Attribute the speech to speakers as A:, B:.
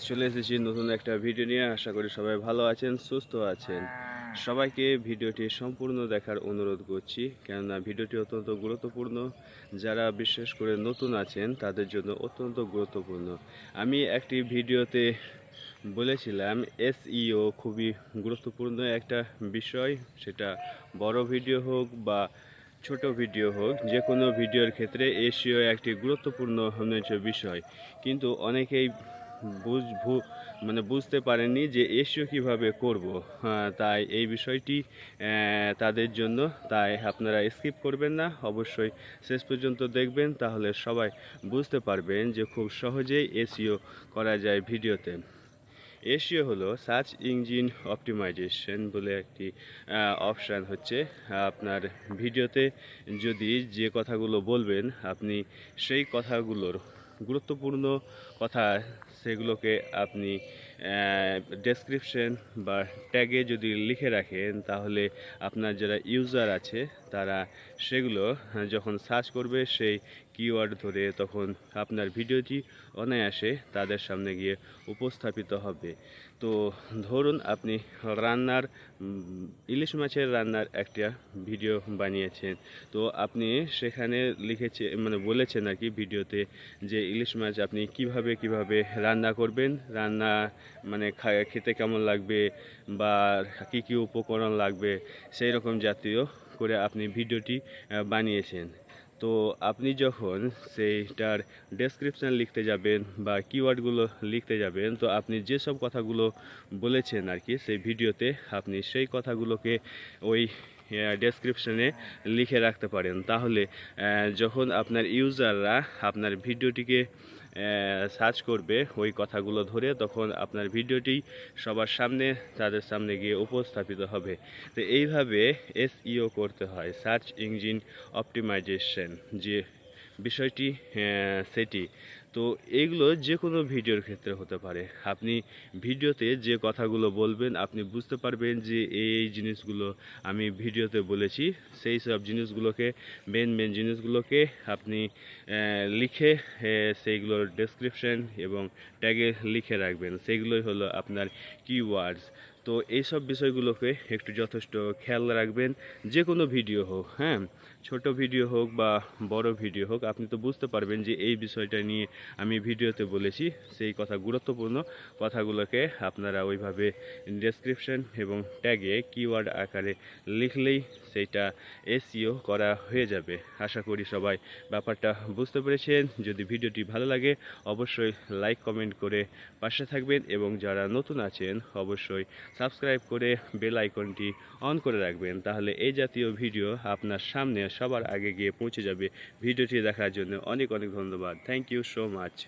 A: চলে এসেছি নতুন একটা ভিডিও নিয়ে। আশা করি সবাই ভালো আছেন, সুস্থ আছেন। সবাইকে ভিডিওটি সম্পূর্ণ দেখার অনুরোধ করছি, কেননা ভিডিওটি অত্যন্ত গুরুত্বপূর্ণ। যারা বিশেষ করে নতুন আছেন, তাদের জন্য অত্যন্ত গুরুত্বপূর্ণ। আমি একটি ভিডিওতে বলেছিলাম এসইও খুবই গুরুত্বপূর্ণ একটা বিষয়। সেটা বড় ভিডিও হোক বা ছোট ভিডিও হোক যে কোনো ভিডিওর ক্ষেত্রে এসিও একটি গুরুত্বপূর্ণ বিষয়। কিন্তু অনেকেই বুঝ মানে বুঝতে পারেননি যে এসিও কীভাবে করব। হ্যাঁ, তাই এই বিষয়টি তাদের জন্য তাই আপনারা স্কিপ করবেন না। অবশ্যই শেষ পর্যন্ত দেখবেন তাহলে সবাই বুঝতে পারবেন যে খুব সহজেই এসিও করা যায় ভিডিওতে। এসিও হলো সার্চ ইঞ্জিন অপটিমাইজেশন বলে একটি অপশান হচ্ছে। আপনার ভিডিওতে যদি যে কথাগুলো বলবেন আপনি সেই কথাগুলোর গুরুত্বপূর্ণ কথা সেগুলোকে আপনি ডেসক্রিপশন বা ট্যাগে যদি লিখে রাখেন, তাহলে আপনার যারা ইউজার আছে, তারা সেগুলো যখন সার্চ করবে, সেই কিওয়ার্ড ধরে তখন আপনার ভিডিওটি অনায়াসে তাদের সামনে গিয়ে উপস্থাপিত হবে। তো ধরুন আপনি রান্নার ইলিশ মাছের রান্নার একটা ভিডিও বানিয়েছেন। তো আপনি সেখানে লিখেছে মানে বলেছেন আর কি ভিডিওতে যে ইলিশ মাছ আপনি কীভাবে কীভাবে রান্না করবেন, রান্না মানে খেতে কেমন লাগবে বা কি কি উপকরণ লাগবে সেই রকম জাতীয় করে আপনি ভিডিওটি বানিয়েছেন। তো আপনি যখন সেইটার ডেসক্রিপশান লিখতে যাবেন বা কিওয়ার্ডগুলো লিখতে যাবেন, তো আপনি যেসব কথাগুলো বলেছেন আর কি সেই ভিডিওতে আপনি সেই কথাগুলোকে ওই ডেসক্রিপশানে লিখে রাখতে পারেন। তাহলে যখন আপনার ইউজাররা আপনার ভিডিওটিকে সার্চ করবে ওই কথাগুলো ধরে, তখন আপনার ভিডিওটি সবার সামনে, তাদের সামনে গিয়ে উপস্থাপিত হবে। তো এইভাবে এসইও করতে হয়, সার্চ ইঞ্জিন অপটিমাইজেশন যে বিষয়টি সেটি। তো এইগুলো যে কোনো ভিডিওর ক্ষেত্রে হতে পারে। আপনি ভিডিওতে যে কথাগুলো বলবেন, আপনি বুঝতে পারবেন যে এই জিনিসগুলো আমি ভিডিওতে বলেছি। সেই সব জিনিসগুলোকে মেন মেন জিনিসগুলোকে আপনি লিখে সেইগুলোর ডেসক্রিপশন এবং ট্যাগে লিখে রাখবেন। সেইগুলোই হলো আপনার কিওয়ার্ডস তো এইসব বিষয়গুলোকে একটু যথেষ্ট খেয়াল রাখবেন যে কোনো ভিডিও হোক হ্যাঁ? ছোট ভিডিও হোক বা বড় ভিডিও হোক, আপনি তো বুঝতে পারবেন যে এই বিষয়টা নিয়ে আমি ভিডিওতে বলেছি, সেই কথা গুরুত্বপূর্ণ কথাগুলোকে আপনারা ওইভাবে ডেসক্রিপশন এবং ট্যাগে কিওয়ার্ড আকারে লিখলেই সেইটা এসিও করা হয়ে যাবে। আশা করি সবাই ব্যাপারটা বুঝতে পেরেছেন। যদি ভিডিওটি ভালো লাগে, অবশ্যই লাইক কমেন্ট করে পাশে থাকবেন এবং যারা নতুন আছেন, অবশ্যই সাবস্ক্রাইব করে বেল আইকনটি অন করে রাখবেন, তাহলে এই জাতীয় ভিডিও আপনার সামনে সবার আগে গিয়ে পৌঁছে যাবে। ভিডিওটি দেখার জন্য অনেক অনেক ধন্যবাদ। Thank you so much